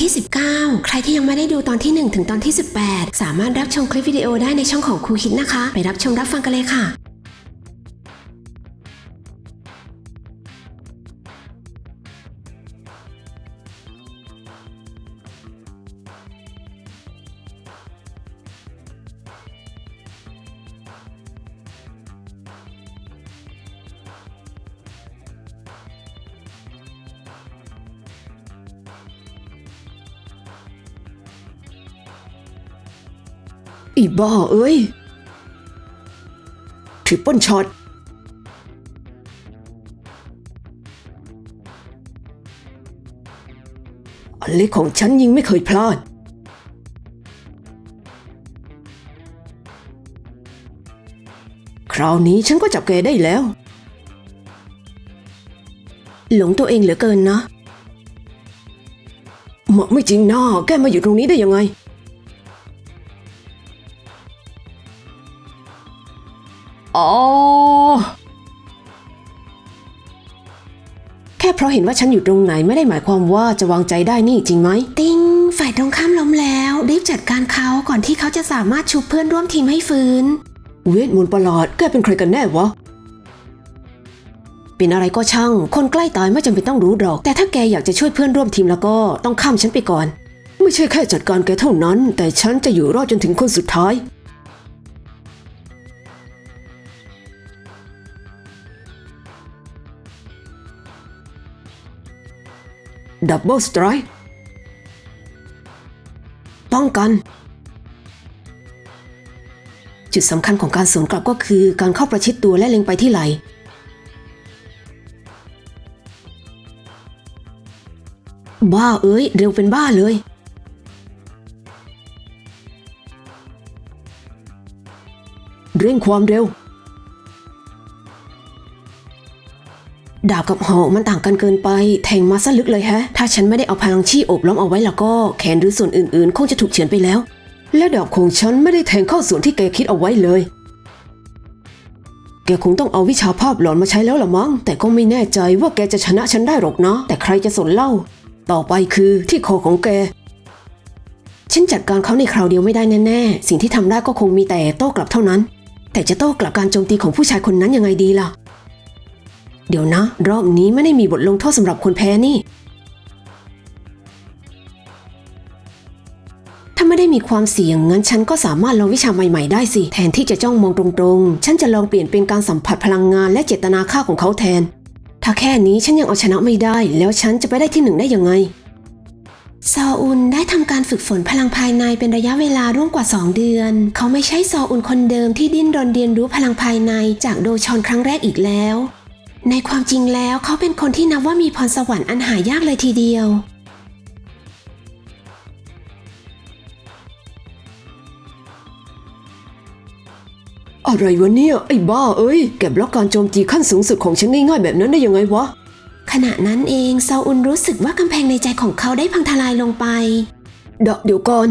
ที่ 19 ใครที่ยังไม่ได้ดูตอนที่ 1 ถึงตอนที่ 18 สามารถรับชมคลิปวิดีโอได้ในช่องของครูคิดนะคะ ไปรับชมรับฟังกันเลยค่ะ บ้าเอ้ยทริปเปิลช็อตอันเล็กของฉันยิงไม่เคยพลาด คราวนี้ฉันก็จับแกได้แล้ว หลงตัวเองเหลือเกินนะมะไม่จริงนะแกมาอยู่ตรงนี้ได้ยังไง อ๋อ แค่เพราะเห็นว่าฉันอยู่ตรงไหนไม่ได้หมายความว่าจะวางใจได้นี่จริงไหม ติ้งฝ่ายตรงข้ามล้มแล้ว รีบจัดการเขาก่อนที่เขาจะสามารถชุบเพื่อนร่วมทีมให้ฟื้น เวทมนต์ประหลาดแกเป็นใครกันแน่วะ เป็นอะไรก็ช่าง คนใกล้ตายไม่จำเป็นต้องรู้หรอก แต่ถ้าแกอยากจะช่วยเพื่อนร่วมทีมแล้วก็ต้องข้ามฉันไปก่อน ไม่ใช่แค่จัดการแกเท่านั้น แต่ฉันจะอยู่รอดจนถึงคนสุดท้าย ดับเบิลสไตร์ป้องกัน จุดสำคัญของการสวนกลับก็คือการเข้าประชิดตัวและเล็งไปที่ไหล บ้าเอ้ย เร็วเป็นบ้าเลย เร่งความเร็ว ดาบกับหอกมันต่างกันเกินไป แทงมาซะลึกเลยแฮะ ถ้าฉันไม่ได้เอาพลังชีโอบล้อมเอาไว้แล้วก็แขนหรือส่วนอื่นๆ คงจะถูกเฉือนไปแล้ว และดาบของฉันไม่ได้แทงเข้าส่วนที่แกคิดเอาไว้เลย แกคงต้องเอาวิชาภาพหลอนมาใช้แล้วละมั้ง แต่ก็ไม่แน่ใจว่าแกจะชนะฉันได้หรอกนะ แต่ใครจะสนเล่า ต่อไปคือที่คอของแก ฉันจัดการเขาในคราวเดียวไม่ได้แน่ๆ สิ่งที่ทำได้ก็คงมีแต่โต้กลับเท่านั้น แต่จะโต้กลับการโจมตีของผู้ชายคนนั้นยังไงดีล่ะ เดี๋ยวนะ รอบนี้ไม่ได้มีบทลงโทษสำหรับคนแพ้นี่ ถ้าไม่ได้มีความเสี่ยงงั้นฉันก็สามารถลองวิชาใหม่ๆได้สิ แทนที่จะจ้องมองตรงๆ ฉันจะลองเปลี่ยนเป็นการสัมผัสพลังงานและเจตนาค่าของเขาแทน ถ้าแค่นี้ฉันยังเอาชนะไม่ได้ แล้วฉันจะไปได้ที่หนึ่งได้ยังไงซออุนได้ทำการฝึกฝนพลังภายในเป็นระยะเวลาร่วมกว่า 2 เดือน เขาไม่ใช่ซออุนคนเดิมที่ดิ้นรนเรียนรู้พลังภายในจากโดชอนครั้งแรกอีกแล้ว ในความจริงแล้วเขาเป็นคนที่นับว่ามีพรสวรรค์อันหายากเลยทีเดียว อะไรวะเนี่ย ไอ้บ้าเอ้ย แกบล็อกการโจมตีขั้นสูงสุดของฉันง่ายๆแบบนั้นได้ยังไงวะ ขณะนั้นเองซออุนรู้สึกว่ากำแพงในใจของเขาได้พังทลายลงไป เดยวเดี๋ยวก่อน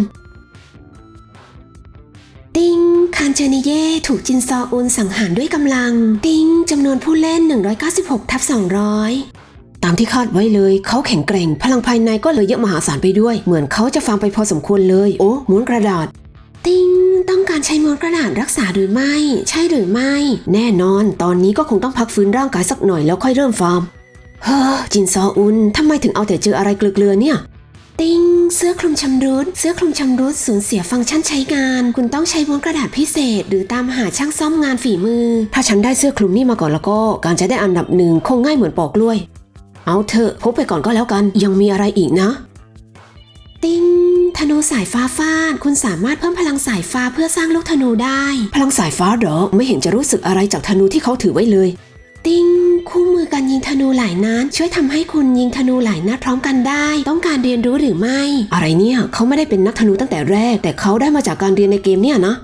ติงคานเจนิเย่ถูกจินซออุนสังหารด้วยกำลัง ติงจำนวนผู้เล่น 196ทับ200 ตามที่คาดไว้เลยเขาแข็งแกร่ง พลังภายในก็เลยเยอะมหาศาลไปด้วย เหมือนเขาจะฟังไปพอสมควรเลย โอ้ม้วนกระดาษ ติงต้องการใช้ม้วนกระดาษรักษาหรือไม่ ใช่หรือไม่ แน่นอน ตอนนี้ก็คงต้องพักฟื้นร่างกายสักหน่อยแล้วค่อยเริ่มฟาร์มเฮ้อจินซออุนทำไมถึงเอาแต่เจออะไรเกลือๆเนี่ย ติ้งเสื้อคลุมชำรุด เสื้อคลุมชำรุดสูญเสียฟังก์ชันใช้งาน คุณต้องใช้ม้วนกระดาษพิเศษ หรือตามหาช่างซ่อมงานฝีมือ ถ้าฉันได้เสื้อคลุมนี่มาก่อนแล้วก็ การจะได้อันดับหนึ่งคงง่ายเหมือนปอกกล้วย เอาเถอะพกไปก่อนก็แล้วกัน ยังมีอะไรอีกนะ ติ้งธนูสายฟ้าฟาด คุณสามารถเพิ่มพลังสายฟ้าเพื่อสร้างลูกธนูได้ พลังสายฟ้าเหรอไม่เห็นจะรู้สึกอะไรจากธนูที่เขาถือไว้เลย ติงคู่มือการยิงธนูหลายนัดช่วยทำให้คุณยิงธนูหลายนัดพร้อมกันได้ ต้องการเรียนรู้หรือไม่ อะไรเนี่ยเขาไม่ได้เป็นนักธนูตั้งแต่แรก แต่เขาได้มาจากการเรียนในเกมเนี่ยนะ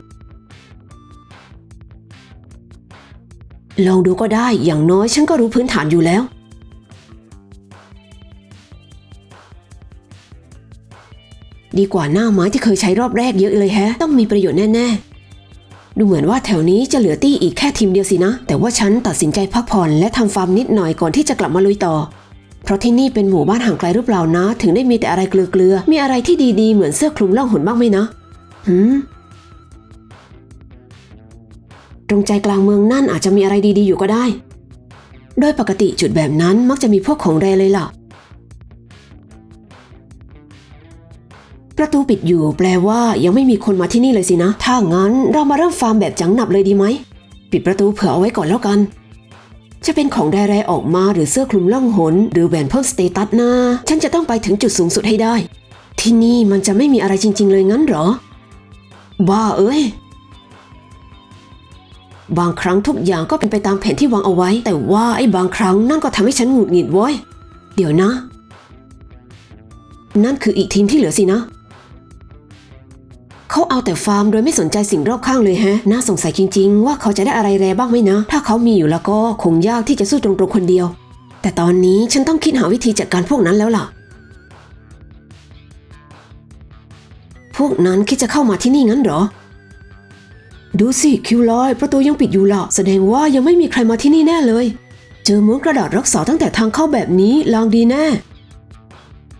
ลองดูก็ได้อย่างน้อยฉันก็รู้พื้นฐานอยู่แล้ว ดีกว่าหน้าไม้ที่เคยใช้รอบแรกเยอะเลยแฮะ ต้องมีประโยชน์แน่ ๆ ดูเหมือนว่าแถวนี้จะเหลือตี้อีกแค่ทีมเดียวสินะ แต่ว่าฉันตัดสินใจพักผ่อนและทำฟาร์มนิดหน่อยก่อนที่จะกลับมาลุยต่อ เพราะที่นี่เป็นหมู่บ้านห่างไกลหรือเปล่านะ ถึงได้มีแต่อะไรเกลือๆ มีอะไรที่ดีๆ เหมือนเสื้อคลุมล่องหนบ้างไหมนะหืมตรงใจกลางเมืองนั่นอาจจะมีอะไรดีๆอยู่ก็ได้ โดยปกติจุดแบบนั้นมักจะมีพวกของแรเลยล่ะ ประตูปิดอยู่แปลว่ายังไม่มีคนมาที่นี่เลยสินะ ถ้างั้นเรามาเริ่มฟาร์มแบบจังหนับเลยดีไหม ปิดประตูเผื่อเอาไว้ก่อนแล้วกัน จะเป็นของแรออกมาหรือเสื้อคลุมล่องหน หรือแหวนเพิ่มสเตตัสนะฉันจะต้องไปถึงจุดสูงสุดให้ได้ ที่นี่มันจะไม่มีอะไรจริง ๆ เลยงั้นเหรอ บ้าเอ้ย บางครั้งทุกอย่างก็เป็นไปตามแผนที่วางเอาไว้ แต่ว่าไอ้บางครั้งนั่นก็ทำให้ฉันหงุดหงิดว้ยเดี๋ยวนะ นั่นคืออีกทีมที่เหลือสินะ เขาเอาแต่ฟาร์มโดยไม่สนใจสิ่งรอบข้างเลยแฮะ น่าสงสัยจริง ๆ ว่าเขาจะได้อะไรแรบ้างไหมนะ ถ้าเขามีอยู่แล้วก็คงยากที่จะสู้ตรงๆคนเดียว แต่ตอนนี้ฉันต้องคิดหาวิธีจัดการพวกนั้นแล้วล่ะ พวกนั้นคิดจะเข้ามาที่นี่งั้นเหรอ ดูสิคิวลอย ประตูยังปิดอยู่ล่ะ แสดงว่ายังไม่มีใครมาที่นี่แน่เลย เจอม้วนกระดาษรักษาตั้งแต่ทางเข้าแบบนี้ลางดีแน่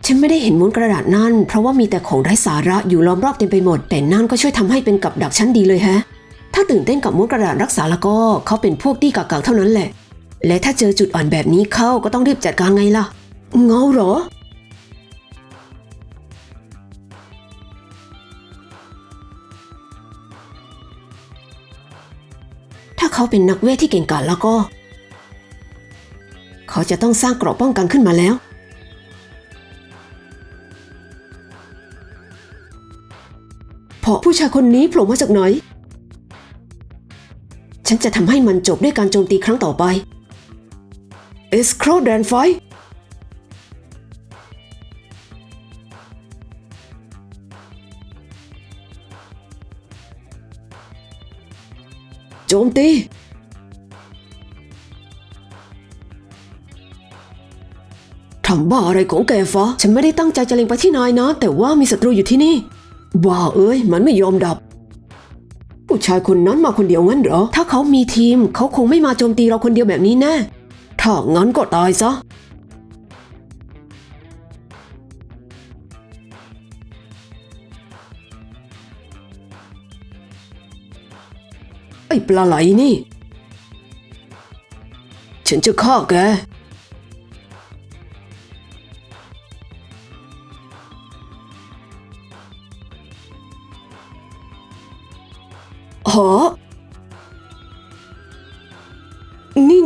ฉันไม่ได้เห็นม้วนกระดาษนั่น เพราะว่ามีแต่ของไร้สาระอยู่ล้อมรอบเต็มไปหมด แต่นั่นก็ช่วยทำให้เป็นกับดักชั้นดีเลยแฮะ ถ้าตื่นเต้นกับม้วนกระดาษรักษาแล้วก็เขาเป็นพวกที่กากๆเท่านั้นแหละ และถ้าเจอจุดอ่อนแบบนี้เข้าก็ต้องรีบจัดการไงล่ะ เงาเหรอถ้าเขาเป็นนักเวทที่เก่งกาจแล้วก็ เขาจะต้องสร้างเกราะป้องกันขึ้นมาแล้ว เพราะผู้ชายคนนี้โผล่มาจากไหน ฉันจะทำให้มันจบด้วยการโจมตีครั้งต่อไปเอสโครแดนไฟโจมตีทำบ้าอะไรของแกฟ้า ฉันไม่ได้ตั้งใจจะเล็งไปที่นายนะ แต่ว่ามีศัตรูอยู่ที่นี่ บ้าเอ้ย มันไม่ยอมดับ ผู้ชายคนนั้นมาคนเดียวงั้นเหรอ ถ้าเขามีทีมเขาคงไม่มาโจมตีเราคนเดียวแบบนี้แน่ถ้างั้นก็ตายซะไอ้ปลาไหลนี่ ฉันจะฆ่าแก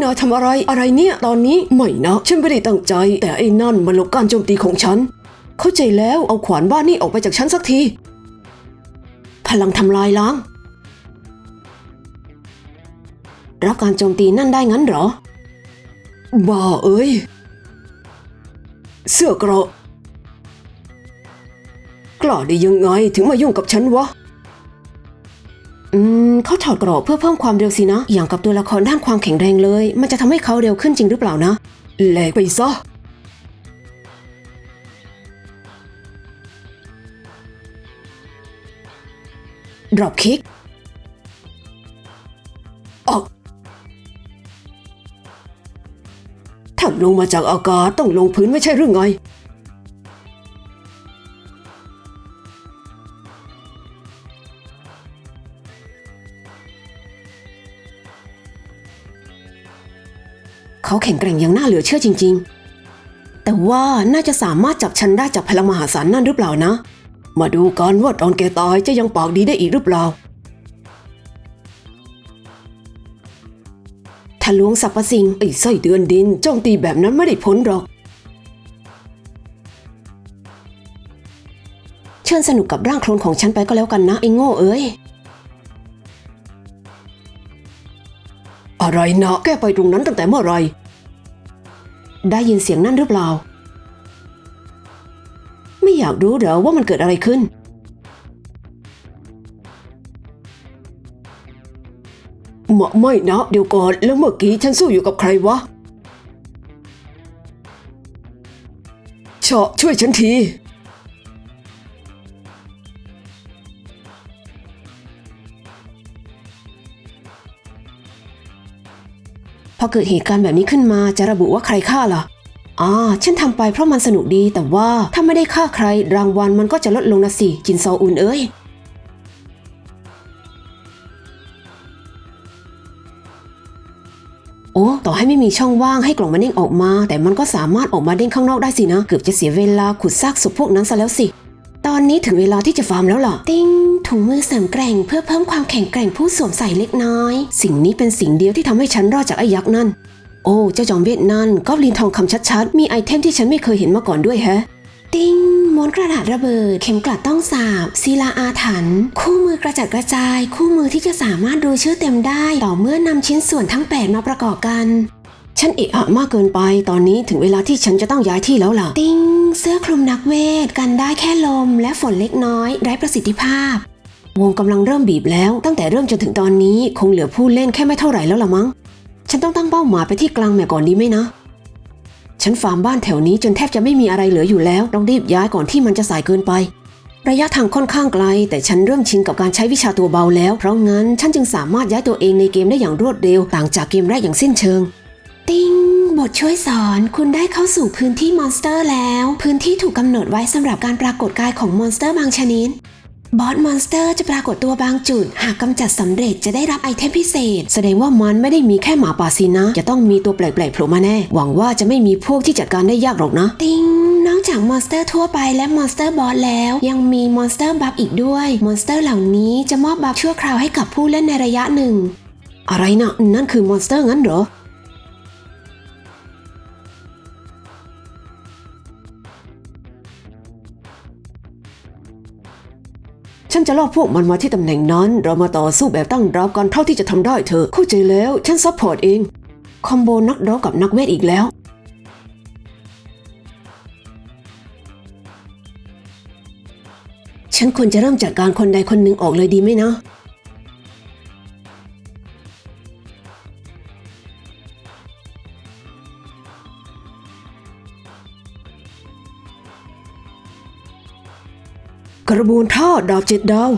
นายทำอะไร อะไรเนี่ย ตอนนี้ไม่นะ ฉันไม่ได้ตั้งใจ แต่ไอ้นั่นมันหลบการโจมตีของฉัน เข้าใจแล้ว เอาขวานบ้านนี่ออกไปจากฉันสักที พลังทำลายล้าง รับการโจมตีนั่นได้งั้นเหรอ บ้าเอ้ย เสื้อเกราะกล้าได้ยังไงถึงมายุ่งกับฉันวะ อืมเขาถอดกรอบเพื่อเพิ่มความเร็วสินะ อย่างกับตัวละครด้านความแข็งแรงเลย มันจะทำให้เขาเร็วขึ้นจริงหรือเปล่านะแหลกไปซะดรอปคิกออกถ้าลงมาจากอากาศต้องลงพื้นไม่ใช่หรือไง เขาแข็งแกร่งอย่างน่าเหลือเชื่อจริง ๆ แต่ว่าน่าจะสามารถจับฉันได้จากพลังมหาศาลนั่นหรือเปล่านะ มาดูกันว่าตอนแกตายจะยังปากดีได้อีกหรือเปล่าทะลวงสรรพสิ่งไอ้ไส้เดือนดินโจมตีแบบนั้นไม่ได้ผลหรอก เชิญสนุกกับร่างโคลนของฉันไปก็แล้วกันนะไอ้โง่เอ้ย อะไรนะแกไปตรงนั้นตั้งแต่เมื่อไหรได้ยินเสียงนั่นหรือเปล่า ไม่อยากรู้เหรอว่ามันเกิดอะไรขึ้นมไม่นะ เดี๋ยวก่อนแล้วเมื่อกี้ฉันสู้อยู่กับใครวะเชาะช่วยฉันที พอเกิดเหตุการณ์แบบนี้ขึ้นมาจะระบุว่าใครฆ่าล่ะอ่าฉันทำไปเพราะมันสนุกดีแต่ว่าถ้าไม่ได้ฆ่าใครรางวัลมันก็จะลดลงนะสิจินซออุนเอ้ยโอ้ต่อให้ไม่มีช่องว่างให้กล่องมันเด้งออกมา แต่มันก็สามารถออกมาเด้งข้างนอกได้สินะ เกือบจะเสียเวลาขุดซากศพพวกนั้นซะแล้วสิ ตอนนี้ถึงเวลาที่จะฟาร์มแล้วล่ะติ้ง ถุงมือเสริมแกร่งเพื่อเพิ่มความแข็งแกร่งผู้สวมใส่เล็กน้อย สิ่งนี้เป็นสิ่งเดียวที่ทำให้ฉันรอดจากไอ้ยักษ์นั่น โอ้ เจ้าจอมเวทนั่นก็ลินทองคำชัดๆ มีไอเทมที่ฉันไม่เคยเห็นมาก่อนด้วยแฮะ ติ้งม้วนกระดาษระเบิด เข็มกลัดต้องสาบศิลาอาถรรพ์คู่มือกระจัดกระจาย คู่มือที่จะสามารถดูชื่อเต็มได้ ต่อเมื่อนำชิ้นส่วนทั้ง 8 มาประกอบกัน ฉันเอะอะมากเกินไป ตอนนี้ถึงเวลาที่ฉันจะต้องย้ายที่แล้วล่ะ ติ้งเสื้อคลุมนักเวท กันได้แค่ลม และฝนเล็กน้อย ไร้ประสิทธิภาพ วงกำลังเริ่มบีบแล้ว ตั้งแต่เริ่มจนถึงตอนนี้คงเหลือผู้เล่นแค่ไม่เท่าไหร่แล้วละมั้ง ฉันต้องตั้งเป้าหมายไปที่กลางแมปก่อนดีไหมนะ ฉันฟาร์มบ้านแถวนี้จนแทบจะไม่มีอะไรเหลืออยู่แล้ว ต้องรีบย้ายก่อนที่มันจะสายเกินไป ระยะทางค่อนข้างไกล แต่ฉันเริ่มชินกับการใช้วิชาตัวเบาแล้ว เพราะงั้นฉันจึงสามารถย้ายตัวเองในเกมได้อย่างรวดเร็ว ต่างจากเกมแรกอย่างสิ้นเชิงติ้ง บทช่วยสอนคุณได้เข้าสู่พื้นที่มอนสเตอร์แล้ว พื้นที่ถูกกำหนดไว้สำหรับการปรากฏกายของมอนสเตอร์บางชนิดบอสมอนสเตอร์จะปรากฏตัวบางจุด หากกำจัดสำเร็จจะได้รับไอเทมพิเศษ แสดงว่ามันไม่ได้มีแค่หมาป่าสินะ จะต้องมีตัวแปลกๆโผล่มาแน่ หวังว่าจะไม่มีพวกที่จัดการได้ยากหรอกนะ ติ้งนอกจากมอนสเตอร์ทั่วไปและมอนสเตอร์บอสแล้ว ยังมีมอนสเตอร์บัฟอีกด้วย มอนสเตอร์เหล่านี้จะมอบบัฟชั่วคราวให้กับผู้เล่นในระยะหนึ่ง อะไรนะนั่นคือมอนสเตอร์งั้นเหรอ จะล่อพวกมันมาที่ตำแหน่งนั้น เรามาต่อสู้แบบตั้งรับกันเท่าที่จะทำได้เถอะเข้าใจแล้วฉันซัพพอร์ตเองคอมโบนักดอกกับนักเวทอีกแล้วฉันควรจะเริ่มจากการคนใดคนหนึ่งออกเลยดีไหมนะ กระบวนท่าดาบเจ็ดดาว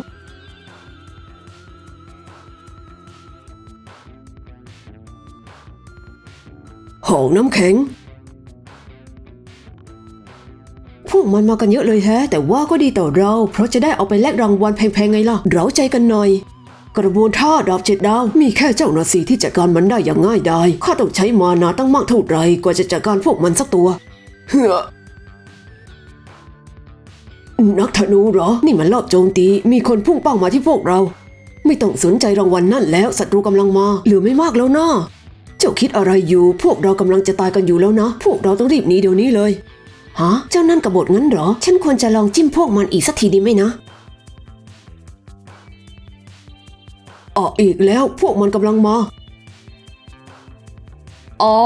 หองน้ำแข็ง พวกมันมากันเยอะเลยแฮะ แต่ว่าก็ดีต่อเรา เพราะจะได้เอาไปแลกรางวัลแพงๆไงล่ะ เราใจกันหน่อย กระบวนท่าดาบเจ็ดดาว มีแค่เจ้าหน้าที่ที่จัดการมันได้อย่างง่ายดายข้าต้องใช้มานาตั้งมากเท่าไหรกว่าจะจัดการพวกมันสักตัว เฮ้อ นักธนูเหรอ นี่มันรอบโจมตี มีคนพุ่งเป้ามาที่พวกเรา ไม่ต้องสนใจรางวัลนั่นแล้วศัตรูกำลังมา เหลือไม่มากแล้วนะเจ้าคิดอะไรอยู่ พวกเรากำลังจะตายกันอยู่แล้วนะ พวกเราต้องรีบหนีเดี๋ยวนี้เลย ฮะ เจ้านั่นกบฏงั้นเหรอ ฉันควรจะลองจิ้มพวกมันอีกสักทีดีไหมนะอ๋ออีกแล้วพวกมันกำลังมาอ๋อ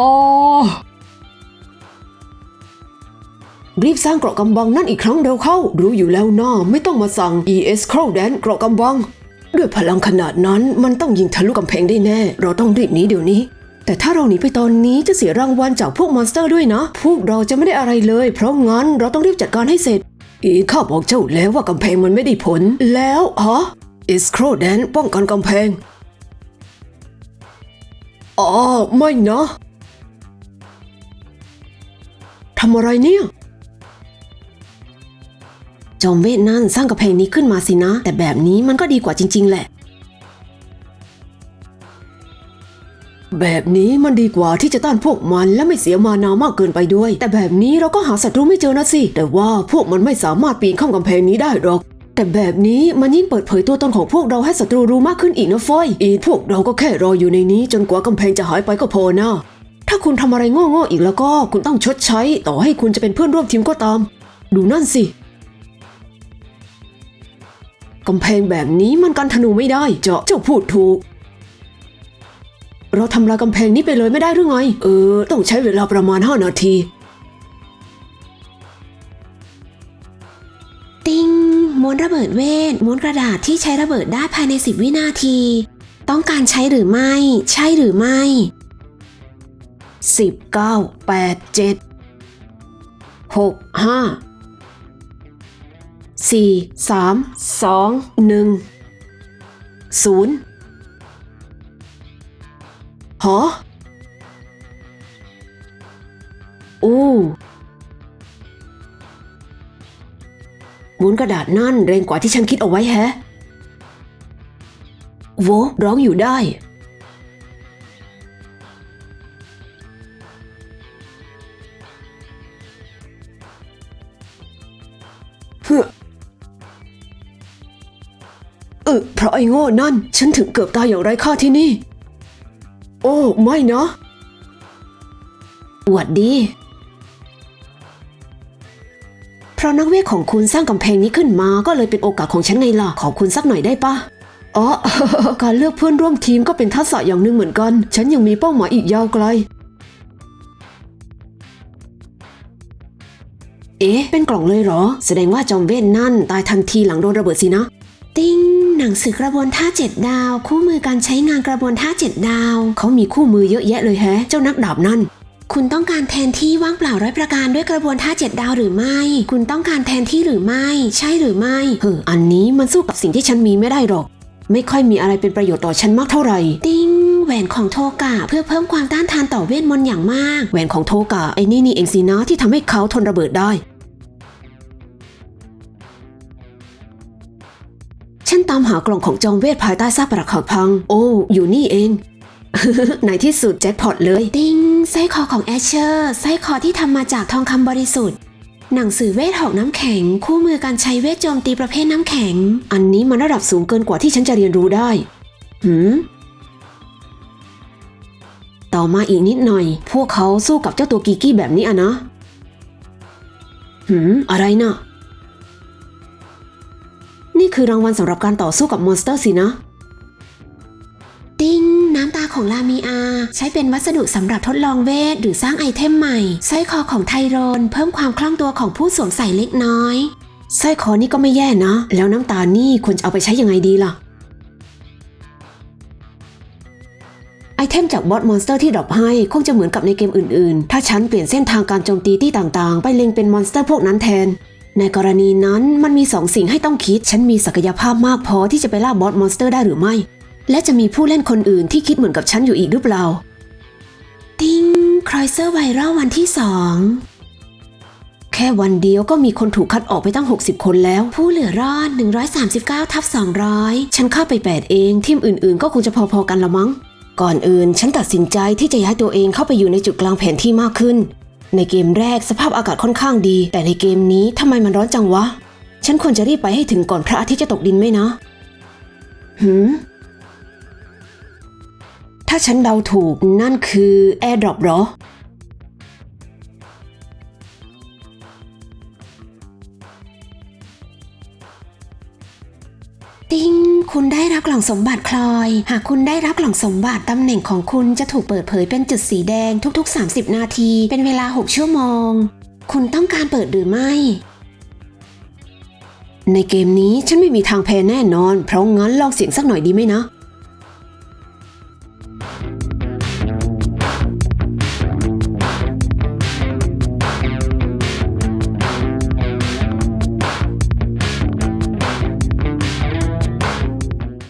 รีบสร้างเกราะกำบังนั่นอีกครั้งเร็วเข้า รู้อยู่แล้วนะไม่ต้องมาสั่ง ES c r o w d a n เกราะกำบัง ด้วยพลังขนาดนั้นมันต้องยิงทะลุกำแพงได้แน่ เราต้องรีบหนีเดี๋ยวนี้ แต่ถ้าเราหนีไปตอนนี้จะเสียรางวัลจากพวกมอนสเตอร์ด้วยนะ พวกเราจะไม่ได้อะไรเลย เพราะงั้นเราต้องรีบจัดการให้เสร็จ อีข้าบอกเจ้าแล้วว่ากำแพงมันไม่ได้ผล แล้วฮะ e s c r o w d a n ป้องกันกำแพงอ๋อไม่นะทำอะไรเนี่ย จอมเวทนั่นสร้างกระแพงนี้ขึ้นมาสินะ แต่แบบนี้มันก็ดีกว่าจริง ๆ แหละ แบบนี้มันดีกว่าที่จะต้านพวกมันและไม่เสียมานามากเกินไปด้วย แต่แบบนี้เราก็หาศัตรูไม่เจอนะสิ แต่ว่าพวกมันไม่สามารถปีนข้ามกำแพงนี้ได้หรอกแต่แบบนี้มันยิ่งเปิดเผยตัวตนของพวกเราให้ศัตรูรู้มากขึ้นอีกนะฟอย อีพวกเราก็แค่รออยู่ในนี้ จนกว่ากำแพงจะหายไปก็พอนะ ถ้าคุณทำอะไรโง่ๆอีกแล้วก็คุณต้องชดใช้ ต่อให้คุณจะเป็นเพื่อนร่วมทีมก็ตาม ดูนั่นสิ กำแพงแบบนี้มันกันธนูไม่ได้เจาะเจ้าพูดถูก เราทำลายกำแพงนี้ไปเลยไม่ได้หรือไง เออ ต้องใช้เวลาประมาณ5นาที ติ้งม้วนระเบิดเวทม้วนกระดาษที่ใช้ระเบิดได้ภายใน 10 วินาที ต้องการใช้หรือไม่ ใช่หรือไม่10 9 8 7 6 5 4 3 2 1 0หออู้บนกระดาษนั่นเร็งกว่าที่ฉันคิดเอาไว้แฮะ โวร้องอยู่ได้ ราะไอ้โง่นั่น ฉันถึงเกือบตายอย่างไร้ค่าที่นี่ โอ้ไม่นะหวัดดี เพราะนักเวทของคุณสร้างกำแพงนี้ขึ้นมาก็เลยเป็นโอกาสของฉันไงล่ะ ขอบคุณสักหน่อยได้ปะอ๋อ การเลือกเพื่อนร่วมทีมก็เป็นทักษะอย่างหนึ่งเหมือนกัน ฉันยังมีเป้าหมายอีกยาวไกล เอ๊ะ เป็นกล่องเลยเหรอ แสดงว่าจอมเวทนั่น ตายทันทีหลังโดนระเบิดสินะ ติ้ง หนังสือกระบวนท่าเจ็ดดาว คู่มือการใช้งานกระบวนท่าเจ็ดดาว เขามีคู่มือเยอะแยะเลยแฮะ เจ้านักดาบนั่นคุณต้องการแทนที่ว่างเปล่าร้อยประการด้วยกระบวนท่าเจ็ดดาวหรือไม่ คุณต้องการแทนที่หรือไม่ ใช่หรือไม่เฮ้ออันนี้มันสู้กับสิ่งที่ฉันมีไม่ได้หรอก ไม่ค่อยมีอะไรเป็นประโยชน์ต่อฉันมากเท่าไหร่ ติ้งแหวนของโทกะเพื่อเพิ่มความต้านทานต่อเวทมนต์อย่างมาก แหวนของโทกะไอ้นี่นี่เองสินะที่ทำให้เขาทนระเบิดได้ ฉันตามหากล่องของจอมเวทภายใต้ซากปรักหักพัง โอ้ อยู่นี่เอง ในที่สุดแจ็คพอตเลย ติ้งสร้อยคอของแอชเชอร์สร้อยคอที่ทำมาจากทองคำบริสุทธิ์ หนังสือเวทหอกน้ำแข็ง คู่มือการใช้เวทโจมตีประเภทน้ำแข็ง อันนี้มันระดับสูงเกินกว่าที่ฉันจะเรียนรู้ได้ หืมต่อมาอีกนิดหน่อย พวกเขาสู้กับเจ้าตัวกีกี้แบบนี้อะนะ หืม อะไรนะ นี่คือรางวัลสำหรับการต่อสู้กับมอนสเตอร์สินะ ติ้ง น้ำตาของลามีอา ใช้เป็นวัสดุสำหรับทดลองเวท หรือสร้างไอเทมใหม่สร้อยคอของไทโรน เพิ่มความคล่องตัวของผู้สวมใส่เล็กน้อยสร้อยคอนี่ก็ไม่แย่นะ แล้วน้ำตานี่ควรจะเอาไปใช้ยังไงดีล่ะ ไอเทมจากบอสมอนสเตอร์ที่ดรอปให้คงจะเหมือนกับในเกมอื่นๆ ถ้าฉันเปลี่ยนเส้นทางการโจมตีที่ต่างๆ ไปเล็งเป็นมอนสเตอร์พวกนั้นแทน ในกรณีนั้นมันมีสองสิ่งให้ต้องคิด ฉันมีศักยภาพมากพอที่จะไปล่าบอสมอนสเตอร์ได้หรือไม่ และจะมีผู้เล่นคนอื่นที่คิดเหมือนกับฉันอยู่อีกหรือเปล่า ติ้งครอยเซอร์ไวรัลวันที่สองแค่วันเดียวก็มีคนถูกคัดออกไปตั้ง 60 คนแล้ว ผู้เหลือรอด 139 ทับ 200 ฉันเข้าไป 8 เอง ทีมอื่น ๆ ก็คงจะพอ ๆ กันละมั้ง ก่อนอื่น ฉันตัดสินใจที่จะย้ายตัวเองเข้าไปอยู่ในจุดกลางแผนที่มากขึ้น ในเกมแรกสภาพอากาศค่อนข้างดี แต่ในเกมนี้ทำไมมันร้อนจังวะ ฉันควรจะรีบไปให้ถึงก่อนพระอาทิตย์จะตกดินไหมนะ หืม ถ้าฉันเดาถูกนั่นคือแอร์ดรอปหรอ ติ้ง คุณได้รับกล่องสมบัติคลอย หากคุณได้รับกล่องสมบัติตำแหน่งของคุณจะถูกเปิดเผยเป็นจุดสีแดงทุก ๆ 30 นาที เป็นเวลา 6 ชั่วโมง คุณต้องการเปิดหรือไม่ ในเกมนี้ฉันไม่มีทางแพ้แน่นอน เพราะงั้นลองเสียงสักหน่อยดีไหมนะ